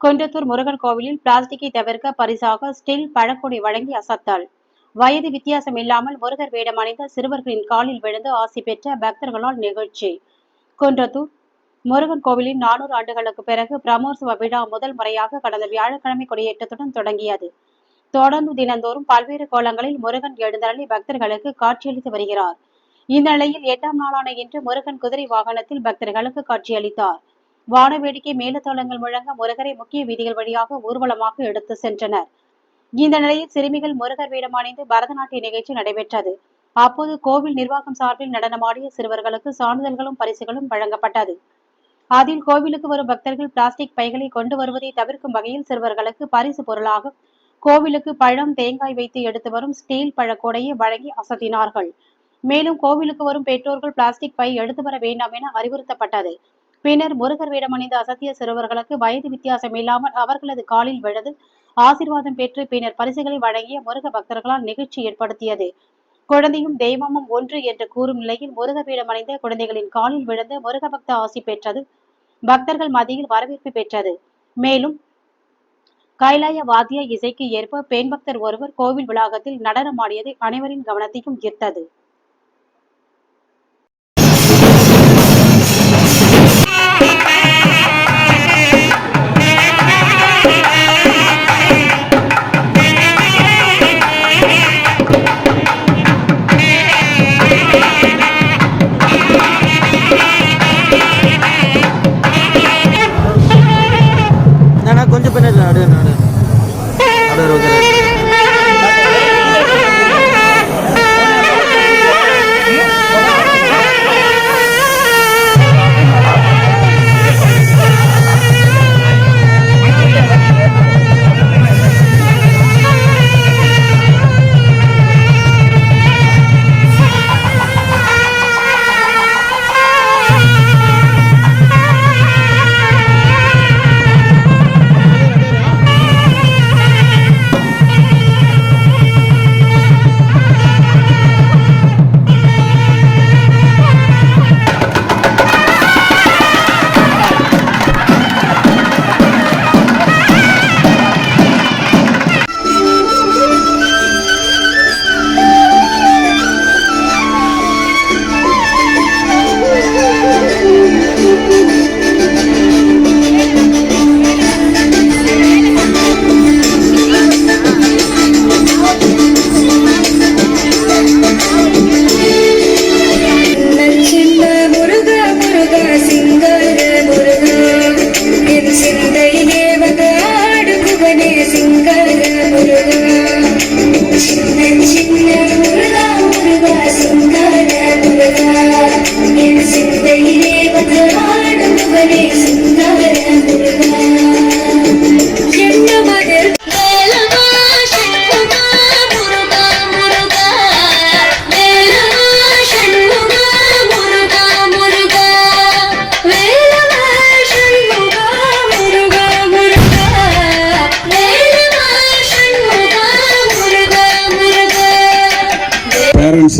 குன்றத்தூர் முருகன் கோவிலில் பிளாஸ்டிக்கை தவிர்க்க பரிசாக ஸ்டில் பழக்கொடி வழங்கி அசத்தல். வயது வித்தியாசம் இல்லாமல் முருகர் வேடம் அணிந்த சிறுவர்களின் காலில் விழுந்து ஆசி பெற்ற பக்தர்களால் நிகழ்ச்சி. குன்றத்தூர் முருகன் கோவிலின் நானூறு ஆண்டுகளுக்கு பிறகு பிரம்மோற்சவ விழா முதல் முறையாக கடந்த வியாழக்கிழமை கொடியேற்றத்துடன் தொடங்கியது. தொடர்ந்து தினந்தோறும் பல்வேறு கோலங்களில் முருகன் எழுந்தருளி பக்தர்களுக்கு காட்சியளித்து வருகிறார். இந்நிலையில் எட்டாம் நாளான இன்று முருகன் குதிரை வாகனத்தில் பக்தர்களுக்கு காட்சியளித்தார். வானவேடிக்கை மேலத்தோளங்கள் முழங்க முருகரை முக்கிய வீதிகள் வழியாக ஊர்வலமாக எடுத்து சென்றனர். இந்த நிலையில் சிறுமிகள் முருகர் வேடம் அணிந்து பரதநாட்டிய நிகழ்ச்சி நடைபெற்றது. அப்போது கோவில் நிர்வாகம் சார்பில் நடனமாடிய சிறுவர்களுக்கு சான்றிதழ்களும் பரிசுகளும் வழங்கப்பட்டது. அதில் கோவிலுக்கு வரும் பக்தர்கள் பிளாஸ்டிக் பைகளை கொண்டு வருவதை தவிர்க்கும் வகையில் சிறுவர்களுக்கு பரிசு பொருளாக கோவிலுக்கு பழம் தேங்காய் வைத்து எடுத்து வரும் ஸ்டீல் பழக்கூடையை வழங்கி அசத்தினார்கள். மேலும் கோவிலுக்கு வரும் பெற்றோர்கள் பிளாஸ்டிக் பை எடுத்து வர வேண்டாம் என அறிவுறுத்தப்பட்டது. பின்னர் முருகர் வேடமணிந்த அசத்திய சிறுவர்களுக்கு வயது வித்தியாசம் இல்லாமல் அவர்களது காலில் விழுந்து ஆசிர்வாதம் பெற்று பின்னர் பரிசுகளை வழங்கிய முருக பக்தர்களால் நிகழ்ச்சி ஏற்படுத்தியது. குழந்தையும் தெய்வமும் ஒன்று என்று கூறும் நிலையில் முருக வேடம் குழந்தைகளின் காலில் விழுந்து முருக பக்த ஆசி பெற்றது பக்தர்கள் மத்தியில் வரவேற்பு பெற்றது. மேலும் கைலாய வாத்திய இசைக்கு ஏற்ப பெண் பக்தர் ஒருவர் கோவில் வளாகத்தில் நடனமாடியது அனைவரின் கவனத்தையும் ஈர்த்தது.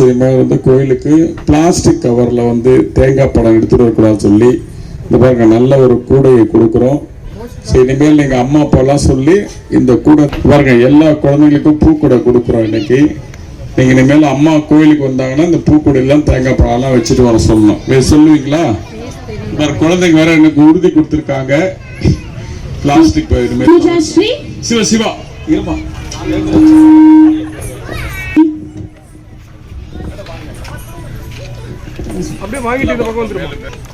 இனிமேல் வந்து கோயிலுக்கு பிளாஸ்டிக் கவரில் வந்து தேங்காய் பழம் எடுத்துட்டு வரக்கூடாதுன்னு சொல்லி இந்த பாருங்க நல்ல ஒரு கூடையை கொடுக்குறோம். ஸோ இனிமேல் நீங்கள் அம்மா அப்பாலாம் சொல்லி இந்த கூடை பாருங்க எல்லா குழந்தைங்களுக்கும் பூக்கூடை கொடுக்குறோம் இன்னைக்கு. நீங்கள் இனிமேல் அம்மா கோயிலுக்கு வந்தாங்கன்னா இந்த பூக்கூடையெல்லாம் தேங்காய் பழம்லாம் வச்சுட்டு வர சொல்லணும். வேறு சொல்லுவீங்களா? வேறு குழந்தைங்க வேற எனக்கு உறுதி கொடுத்துருக்காங்க. பிளாஸ்டிக் சிவா சிவா. இருமா. அப்படியே வாங்கிட்டு இந்த பக்கம் வந்துருமா?